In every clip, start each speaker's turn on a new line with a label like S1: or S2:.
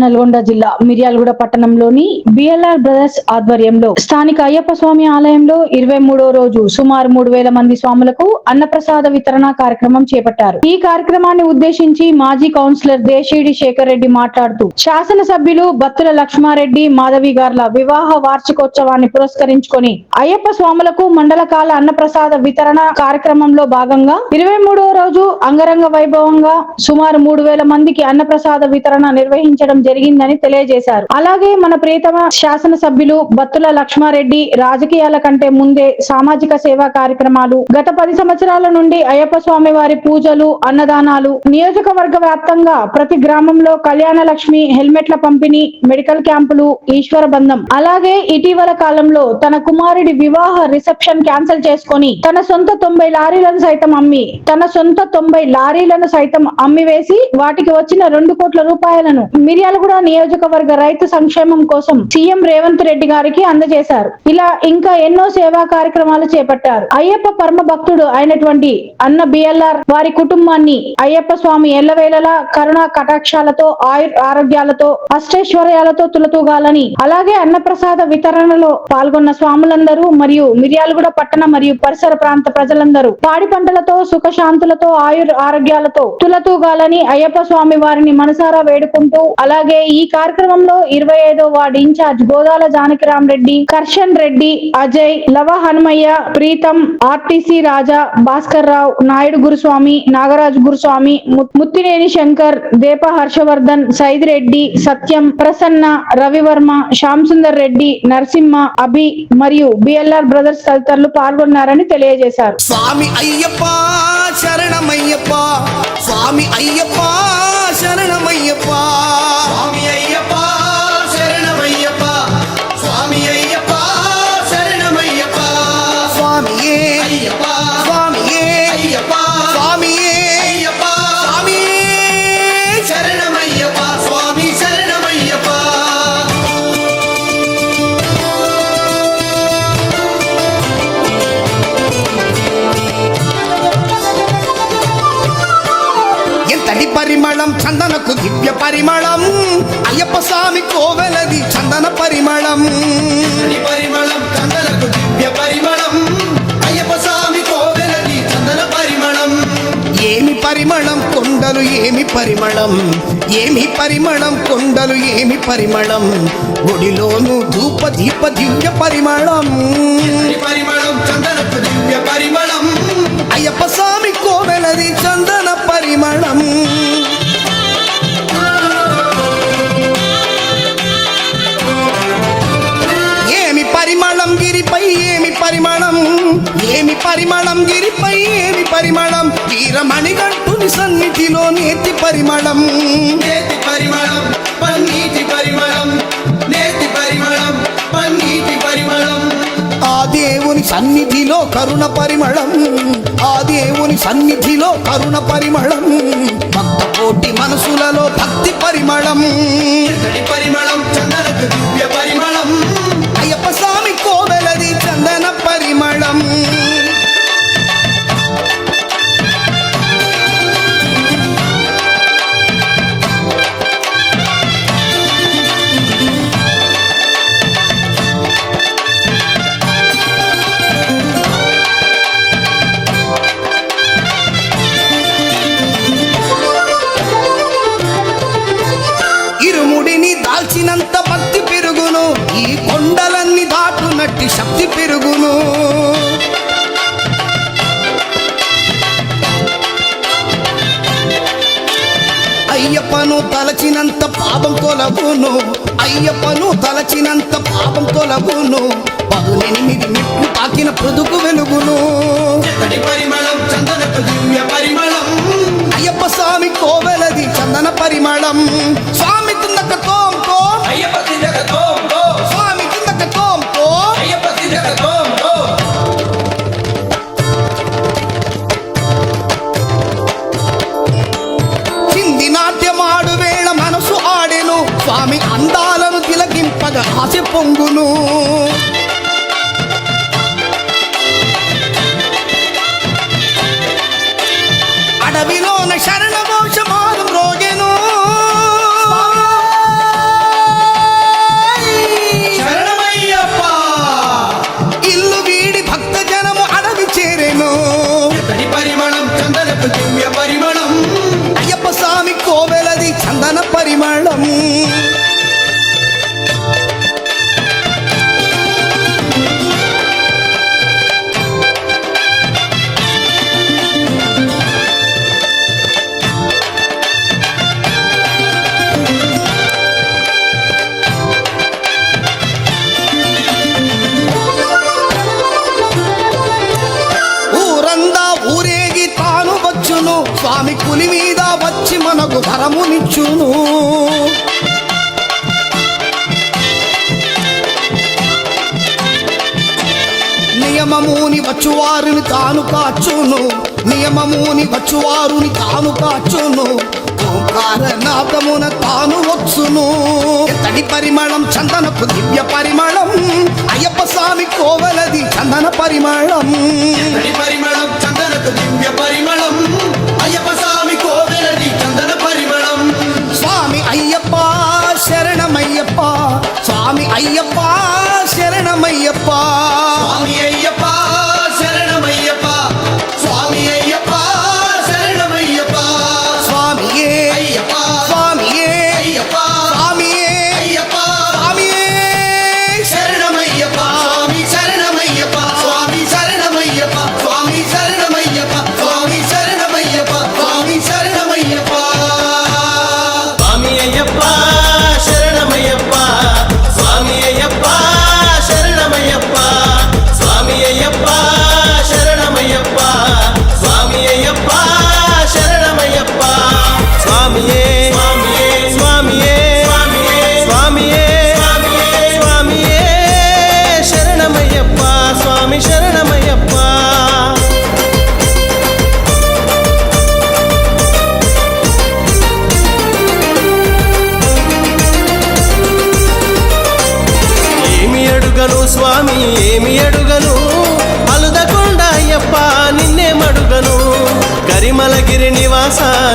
S1: నల్గొండ జిల్లా మిర్యాలగూడ పట్టణంలోని BLR brothers ఆధ్వర్యంలో స్థానిక అయ్యప్ప స్వామి ఆలయంలో ఇరవై మూడో రోజు సుమారు మూడు వేల మంది స్వాములకు అన్నప్రసాద వితరణ కార్యక్రమం చేపట్టారు. ఈ కార్యక్రమాన్ని ఉద్దేశించి మాజీ కౌన్సిలర్ దేశీడి శేఖర్ రెడ్డి మాట్లాడుతూ శాసనసభ్యులు బత్తుల లక్ష్మారెడ్డి మాధవి గార్ల వివాహ వార్షికోత్సవాన్ని పురస్కరించుకొని అయ్యప్ప స్వాములకు మండల కాల అన్నప్రసాద వితరణ కార్యక్రమంలో భాగంగా ఇరవై మూడవ రోజు అంగరంగ వైభవంగా సుమారు మూడు వేల మందికి అన్నప్రసాద వితరణ నిర్వహించడం జరిగిందని తెలియజేశారు. అలాగే మన ప్రియతమ శాసనసభ్యులు బత్తుల లక్ష్మారెడ్డి రాజకీయాల కంటే ముందే సామాజిక సేవా కార్యక్రమాలు గత పది సంవత్సరాల నుండి అయ్యప్ప స్వామి వారి పూజలు అన్నదానాలు నియోజకవర్గ వ్యాప్తంగా ప్రతి గ్రామంలో కళ్యాణ లక్ష్మి హెల్మెట్ల పంపిణీ మెడికల్ క్యాంపులు ఈశ్వర బంధం. అలాగే ఇటీవల కాలంలో తన కుమారుడి వివాహ రిసెప్షన్ క్యాన్సిల్ చేసుకొని తన సొంత తొంభై లారీలను సైతం అమ్మి తన సొంత తొంభై లారీలను సైతం అమ్మి వేసి వాటికి వచ్చిన రెండు కోట్ల రూపాయలను మిర్యాలగూడ నియోజకవర్గ రైతు సంక్షేమం కోసం సీఎం రేవంత్ రెడ్డి గారికి అందజేశారు. ఇలా ఇంకా ఎన్నో సేవా కార్యక్రమాలు చేపట్టారు. అయ్యప్ప పరమ భక్తుడు అయినటువంటి అన్న బిఎల్ఆర్ వారి కుటుంబాన్ని అయ్యప్ప స్వామి ఎల్లవేళలా కరుణా కటాక్షాలతో ఆయుర్ ఆరోగ్యాలతో అష్టైశ్వర్యాలతో తులతూగాలని అలాగే అన్నప్రసాద వితరణలో పాల్గొన్న స్వాములందరూ మరియు మిర్యాలగూడ పట్టణ మరియు పరిసర ప్రాంత ప్రజలందరూ పాడి పంటలతో సుఖశాంతులతో ఆయుర్ ఆరోగ్యాలతో తులతూగాలని అయ్యప్ప స్వామి వారిని మనసారా వేడుకుంటూ అలా అలాగే ఈ కార్యక్రమంలో ఇరవై ఐదో ward in charge Godala Janakiram Reddy Karshan Reddy Ajay Lava Hanumaiah Preetham RTC Raja Bhaskar Rao Naidu Guruswamy Nagaraju Guruswamy Muthineni Shankar Depa Harshavardhan Syed Reddy Satyam Prasanna Ravivarma Shyam Sundar Reddy Narasimha Abhi మరియు BLR brothers తదితరులు పాల్గొన్నారని తెలియజేశారు.
S2: స్వామి అయ్యప్ప శరణమయ్యప్ప స్వామి అయ్యప్ప శరణం పరిమళం చందనకు దివ్య పరిమళం. అయ్యప్ప స్వామి కోవెలది చందన పరిమళం. పరిమళం చందనకు దివ్య పరిమళం. అయ్యప్ప స్వామి కోవెలది చందన పరిమళం. ఏమి పరిమళం కొండలు ఏమి పరిమళం. ఏమి పరిమళం కొండలు ఏమి పరిమళం. గుడిలోను ధూప దీప దివ్య పరిమళం. పరిమళం చందనపు దివ్య పరిమళం. అయ్యప్ప స్వామి కోవెలది చందన పరిమళం. ఏమి పరిమళం? గిరిపై ఏమి పరిమళం? వీరమణిగంటుని సన్నిధిలో నేతి పరిమళం. నేతి పరిమళం పన్నీటి పరిమళం. నేతి పరిమళం పన్నీటి పరిమళం. ఆ దేవుని సన్నిధిలో కరుణ పరిమళం. ఆ దేవుని సన్నిధిలో కరుణ పరిమళం. భక్త కోటి మనసులలో భక్తి పరిమళం. పరిమళం చందనకు అయ్యప్పను తలచినంత పాపం తొలగును అయ్యప్పను తలచినంత పాపం తొలగును పదునెనిమిది మెట్లు తాకిన పొదుగు వెలుగును. అయ్యప్ప స్వామి కోవెలది చందన పరిమళం. స్వామి కిందక తోం తోం.
S3: అయ్యప్ప
S2: ఆశ పొంగును కాచును నియమముని వచ్చువారుని తాను కాచును. ఓంకారనాథమున తాను వచ్చును. తడి పరిమళం చందనపు దివ్య పరిమళం. అయ్యప్ప స్వామి కోవలది చందన పరిమళం.
S3: పరిమళం చందనకు దివ్య పరిమళం. అయ్యప్ప స్వామి కోవెలది చందన పరిమళం.
S2: స్వామి అయ్యప్ప శరణమయ్యప్ప. స్వామి అయ్యప్ప శరణమయ్యప్ప.
S3: స్వామి అయ్యప్ప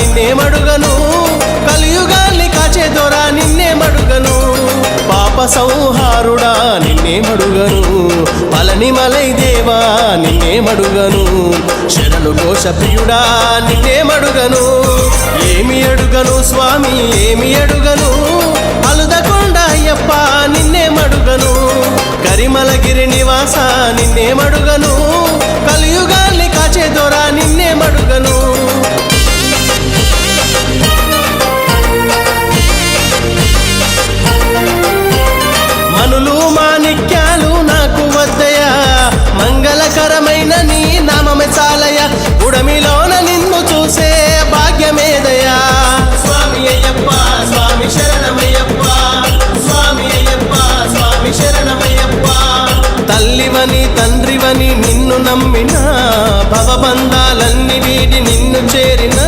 S4: నిన్నేమడుగను? కలియుగాల్ని కాచే నిన్నే నిన్నేమడుగను? పాప సంహారుడా నిన్నేమడుగను? పలని మలై దేవా నిన్నేమడుగను? శరణు ఘోష ప్రియుడా నిన్నేమడుగను? ఏమి అడుగను స్వామి ఏమి అడుగను? అలుదకొండ అయ్యప్ప నిన్నేమడుగను? కరిమలగిరి నివాస నిన్నేమడుగను? కలియుగాల్ని కాచే నిన్నే నిన్నేమడుగను? చాలయ నిన్ను చూసే భాగ్యమేదయా స్వామి అయ్యప్ప స్వామి శరణమయ్యప్ప. స్వామి అయ్యప్ప స్వామి శరణమయ్యప్ప. తల్లివని తండ్రివని నిన్ను నమ్మిన భవబంధాలన్నీ వీడి నిన్ను చేరిన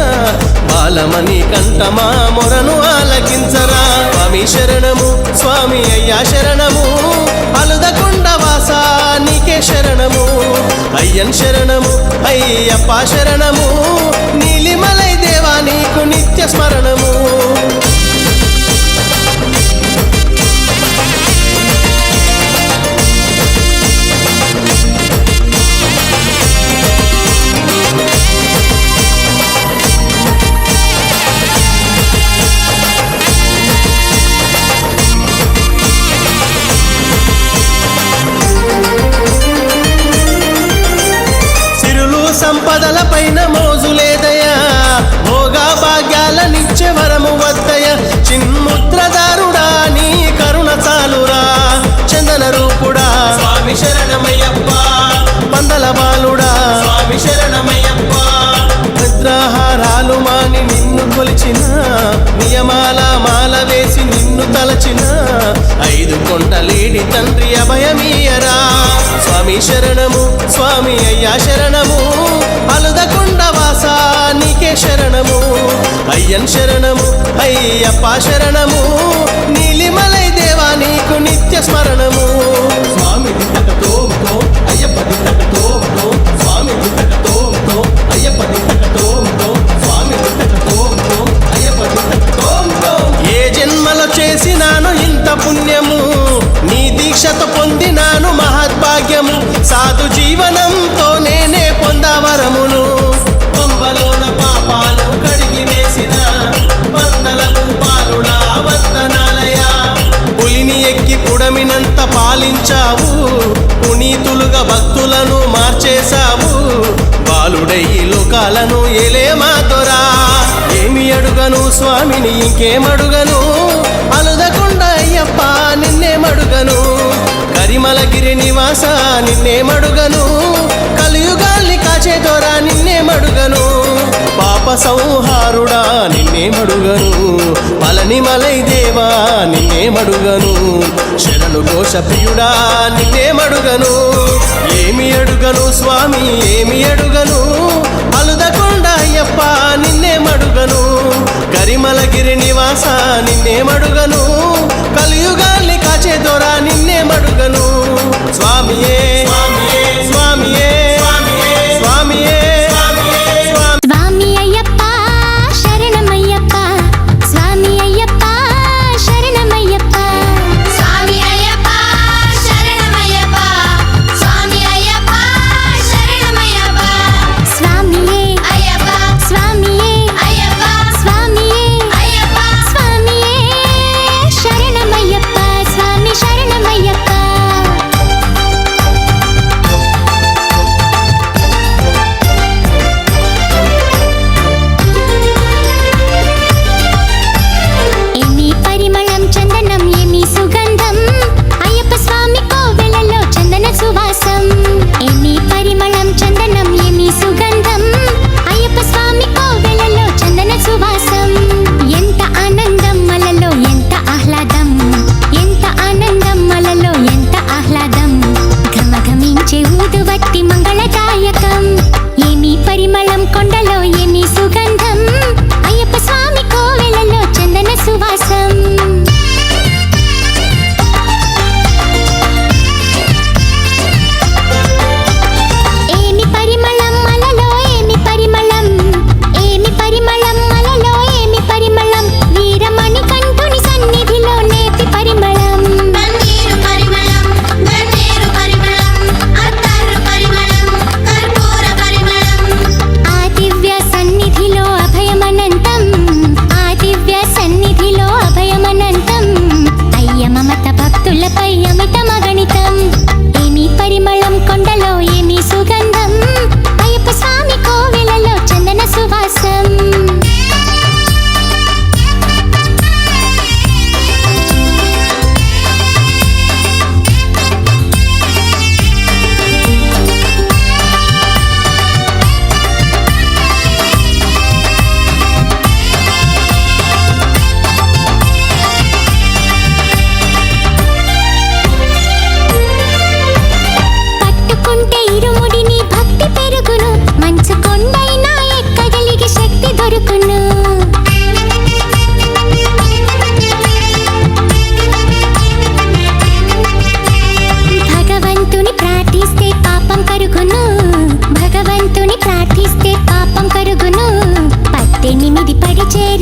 S4: బాలమని కంటమా మొరను ఆలకించరా. స్వామి శరణము స్వామి అయ్యా శరణ అయ్యన్ శరణము అయ్యప్ప శరణము నీలిమలై దేవా నీకు నిత్య స్మరణము. బాలుడా స్వామి శరణమయ్యప్ప. నిద్రాహారాలు మాని నిన్ను కొలిచిన నియమాల మాల వేసి నిన్ను తలచిన ఐదు కొండలేడి తండ్రి అభయమీయరా. స్వామి శరణము స్వామి అయ్యా శరణము అలుదకొండ వాస నీకే శరణము. అయ్యన్ శరణము అయ్యప్ప శరణము నీలిమలై దేవా నీకు నిత్య స్మరణము.
S3: స్వామి అయ్యప్ప
S4: చేసినాను ఇంత పుణ్యము. నీ దీక్షత పొందినాను మహద్భాగ్యము. సాధు జీవనంతో నేనే పొందవరమును కొంబలోన పాపాలు కడిగి వేసిన వందలకు పాలుడా
S5: పులిని ఎక్కి పుడమినంత పాలించావు. పునీతులుగా భక్తులను మార్చేశావు. బాలుడై లోకాలను ఏలేమా దొరా. ఏమి అడుగను స్వామిని ఇంకేమడుగను? అలదకుండా అయ్యప్ప నిన్నే మడుగను. కరిమలగిరి నివాస నిన్నే మడుగను. కలియుగాల్ని కాచేదోరా నిన్నే మడుగను. పాప సంహారుడా నిన్నే మడుగను. మలై దేవా నిన్నే మడుగను. శరణు ఘోషప్రియుడా నిన్నే మడుగను. ఏమి అడుగను స్వామి ఏమి అడుగను? అలుదకుండా అయ్యప్ప నిన్నే మడుగను. కరిమలగిరి నివాస నిన్నే మడుగను. కలియుగాన్ని కాచే దొర నిన్నేమడుగను స్వామియే స్వామియే.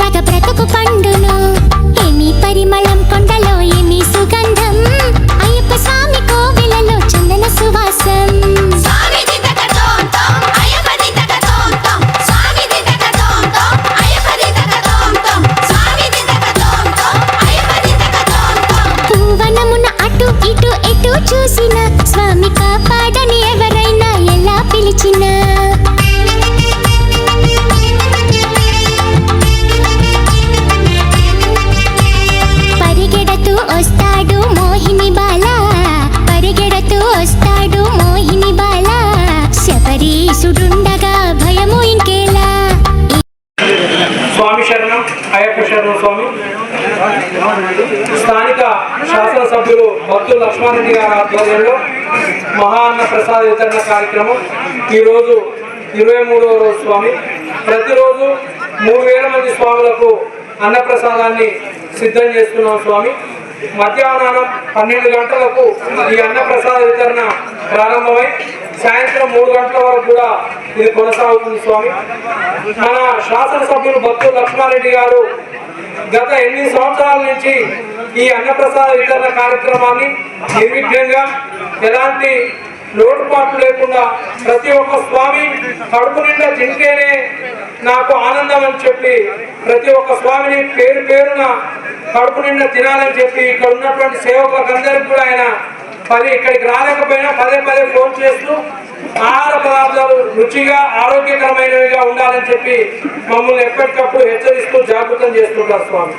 S6: పగ బ్రతుకు
S7: పండు. శాసనసభ్యులు భక్తులు లక్ష్మారెడ్డి గారి ఆధ్వర్యంలో మహాన్న ప్రసాద వితరణ కార్యక్రమం ఈరోజు ఇరవై మూడవ రోజు స్వామి. ప్రతిరోజు మూడు వేల మంది స్వాములకు అన్నప్రసాదాన్ని సిద్ధం చేస్తున్నాం స్వామి. మధ్యాహ్నం పన్నెండు గంటలకు ఈ అన్నప్రసాద వితరణ ప్రారంభమై సాయంత్రం మూడు గంటల వరకు కూడా ఇది కొనసాగుతుంది స్వామి. మన శాసనసభ్యులు భక్తులు లక్ష్మారెడ్డి గారు గత ఎనిమిది సంవత్సరాల నుంచి ఈ అన్నప్రసాద వితరణ కార్యక్రమాన్ని నిర్విఘ్నంగా ఎలాంటి లోటుపాట్లు లేకుండా ప్రతి ఒక్క స్వామి కడుపు నిండా తింటేనే నాకు ఆనందం అని చెప్పి ప్రతి ఒక్క స్వామిని పేరు పేరున కడుపు నిండా తినాలని చెప్పి ఇక్కడ ఉన్నటువంటి సేవకులందరికీ కూడా ఆయన పది ఇక్కడికి రాలేకపోయినా పదే పదే ఫోన్ చేస్తూ ఆహార పదార్థాలు రుచిగా ఆరోగ్యకరమైనవిగా ఉండాలని చెప్పి మమ్మల్ని ఎప్పటికప్పుడు హెచ్చరిస్తూ జాగృతం చేస్తుంటారు స్వామి.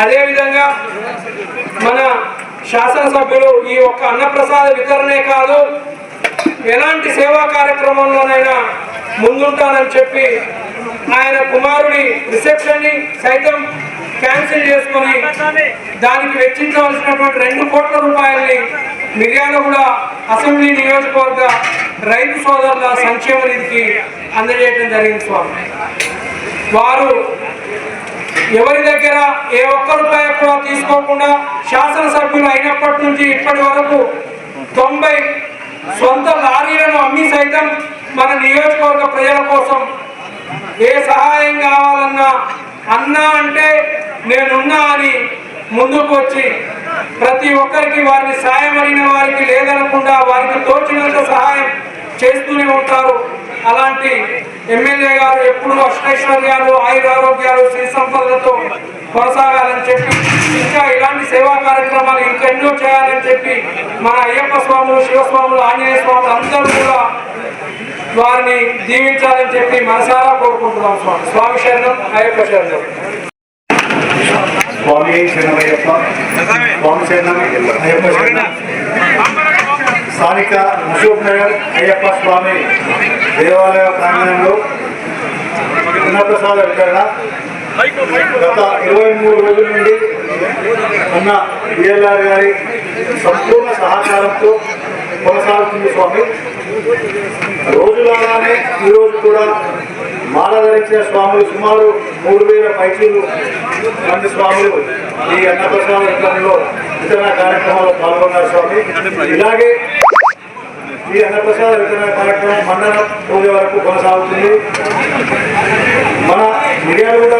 S7: అదేవిధంగా మన శాసనసభ్యులు ఈ యొక్క అన్నప్రసాద వితరణే కాదు ఎలాంటి సేవా కార్యక్రమంలోనైనా ముందుంటానని చెప్పి ఆయన కుమారుడి రిసెప్షన్ని సైతం క్యాన్సిల్ చేసుకొని దానికి వెచ్చించవలసినటువంటి రెండు కోట్ల రూపాయల్ని మిర్యాలగూడ అసెంబ్లీ నియోజకవర్గ రైతు సోదరుల సంక్షేమ నిధికి అందజేయడం జరిగింది స్వామి. వారు ఎవరి దగ్గర ఏ ఒక్క రూపాయి కూడా తీసుకోకుండా శాసనసభ్యులు అయినప్పటి నుంచి ఇప్పటి వరకు తొంభై సొంత లారీలను అమ్మి సైతం మన నియోజకవర్గ ప్రజల కోసం ఏ సహాయం కావాలన్నా అన్నా అంటే నేనున్నా అని ముందుకు వచ్చి ప్రతి ఒక్కరికి వారిని సాయం అడిగిన వారికి లేదనకుండా వారికి తోచినంత సహాయం చేస్తూనే ఉంటారు. అలాంటి ఎమ్మెల్యే గారు ఎప్పుడు అష్టైశ్వర్యాలు ఆయురారోగ్యాలు శ్రీ సంపదలతో కొనసాగాలని చెప్పి ఇంకా ఇలాంటి సేవా కార్యక్రమాలు ఇంకెన్నో చేయాలని చెప్పి మన అయ్యప్ప స్వాములు శివస్వాములు ఆంజనేయ స్వాములు అందరూ కూడా వారిని దీవించాలని చెప్పి మనసారా కోరుకుంటున్నాం స్వామి. స్వామి శరణం అయ్యప్ప శరణం.
S8: స్వామి శరణమయ్యప్ప. స్వామి శరణం అయ్యప్ప శరణం. స్థానిక అశోక్ నగర్ అయ్యప్ప స్వామి దేవాలయ ప్రాంగణంలో అన్నప్రసాద వితరణ గత ఇరవై మూడు రోజుల నుండి ఉన్న బిఎల్ఆర్ గారి సంపూర్ణ సహకారంతో కొనసాగుతుంది స్వామి. రోజులాగానే ఈరోజు కూడా మాల ధరించిన స్వాములు సుమారు మూడు వేల పైచీలు మంది స్వాములు ఈ అన్నప్రసాద వితరణలో ఇతర కార్యక్రమాల్లో పాల్గొన్నారు స్వామి. ఇలాగే ఈ అన్నప్రసాద వితరణ కార్యక్రమం మండల పూజ వరకు కొనసాగుతుంది. మన మిర్యాలగూడ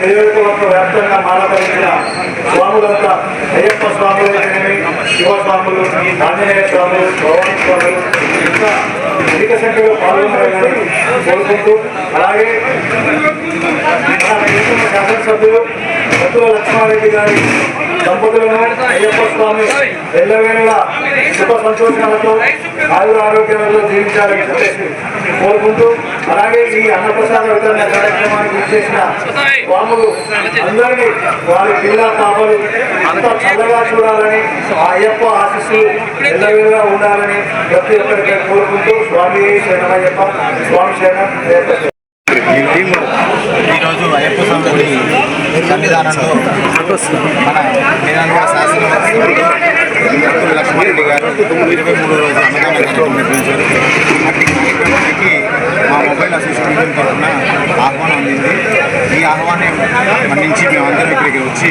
S8: నియోజకవర్గ వ్యాప్తంగా మాలకరించిన స్వాములంతా అయ్యప్ప స్వాములు శివస్వాములు ఆంజనేయ స్వాములు భవానీ స్వాములు ఇంకా అధిక సంఖ్యలో పాల్గొనాలని కోరుకుంటూ అలాగే మన శాసనసభ్యులు సత్తుల లక్ష్మారెడ్డి గారి దంపతులను అయ్యప్ప స్వామి ఎల్లవేళ సుఖ సంతోషాలతో ఆయుర ఆరోగ్యాలతో జీవించాలని చెప్పేసి కోరుకుంటూ అలాగే ఈ అన్నప్రసాద వితరణ కార్యక్రమానికి ఇచ్చేసిన స్వాములు అందరినీ వారి పిల్ల పాపలు అంతా చల్లగా చూడాలని ఆ అయ్యప్ప ఆశీస్సులు ఎల్లవేళ ఉండాలని ప్రతి ఒక్కరికి కోరుకుంటూ స్వామి శరణమయ్యప్ప స్వామి శరణ.
S9: ఈరోజు అయ్యప్ప స్వామి సన్నిధానంలో మన తెలంగాణ శాసనసభ్యులు డాక్టర్ లక్ష్మారెడ్డి గారు ఇరవై మూడు రోజులు అన్నదాన కార్యక్రమం నిర్వహించారు అట్టి కార్యక్రమానికి మా మొబైల్ అసోసియేషన్ తరఫున ఆహ్వానం అందింది. ఈ ఆహ్వానం మన్నించి మేమందరం ఇక్కడికి వచ్చి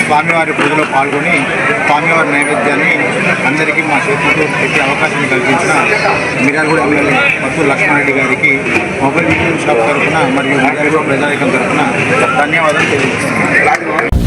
S9: స్వామివారి పూజలో పాల్గొని స్వామివారి నైవేద్యాన్ని అందరికీ మా చేతులతో పెట్టే అవకాశం కల్పించిన మిర్యాలగూడ ఎమ్మెల్యే మత్తు లక్ష్మారెడ్డి గారికి మొబైల్ షాప్ తరఫున మరియు మిర్యాలగూడ ప్రజానికం తరఫున ధన్యవాదాలు